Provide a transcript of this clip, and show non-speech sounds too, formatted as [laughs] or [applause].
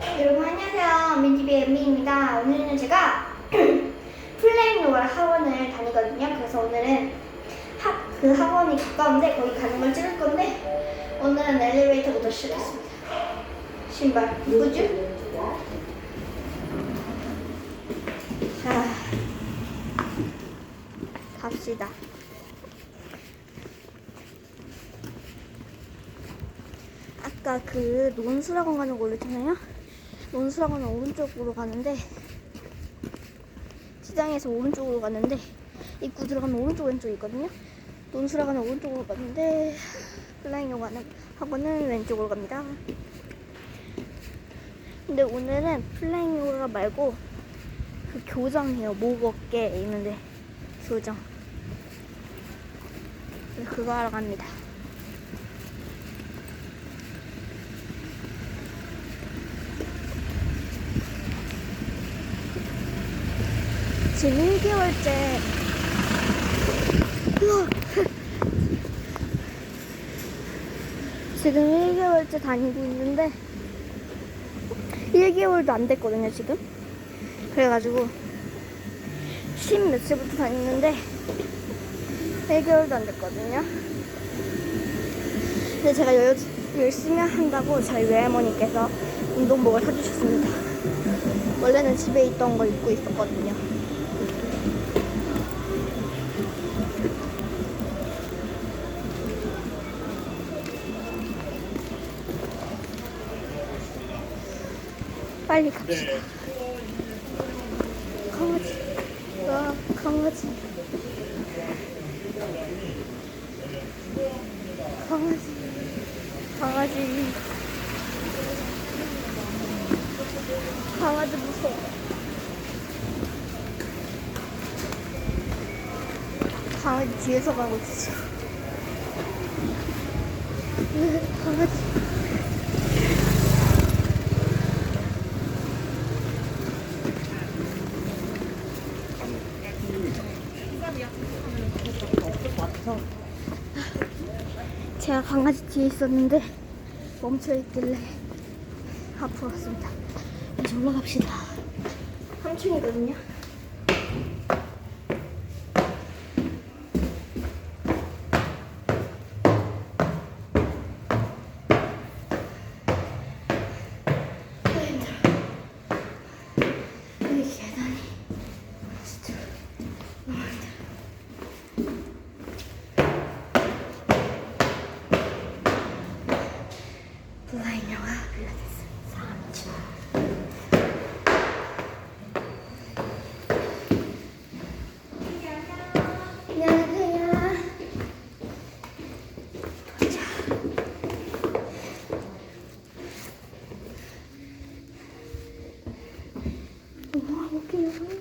여러분 안녕하세요. 민TV의 은미입니다. 오늘은 제가 [clears throat] 플레잉 요가 학원을 다니거든요. 그래서 오늘은 학, 그 학원이 가까운데 거기 가는 걸 찍을 건데 오늘은 엘리베이터부터 시작했습니다. 신발 누구죠? 자 갑시다. 아까 그 논술학원 가는 거 올렸잖아요. 논술학원은 오른쪽으로 가는데 시장에서 오른쪽으로 가는데 입구 들어가면 오른쪽 왼쪽 있거든요. 논술학원은 오른쪽으로 가는데 플라잉 요가는 학원은 왼쪽으로 갑니다. 근데 오늘은 플라잉 요가 말고 그 교정해요. 목 어깨 있는데 교정. 그거 하러 갑니다. 지금 1개월째. 지금 1개월째 다니고 있는데 1개월도 안 됐거든요 지금. 그래가지고 10 며칠부터 다니는데 1개월도 안 됐거든요. 근데 제가 열, 열심히 한다고 저희 외할머니께서 운동복을 사주셨습니다. 원래는 집에 있던 거 입고 있었거든요 빨리 갑시다. 강아지. 와, 강아지. 강아지. 강아지. 강아지 무서워. 강아지 뒤에서 가고 있어. [laughs] 강아지. 제가 강아지 뒤에 있었는데 멈춰 있길래 앞으로 왔습니다. 이제 올라갑시다. 3층이거든요. 여기 계단이 진짜 너무 힘들어. 블라인 영화 필라테스 3층 안녕하세요 도착 여기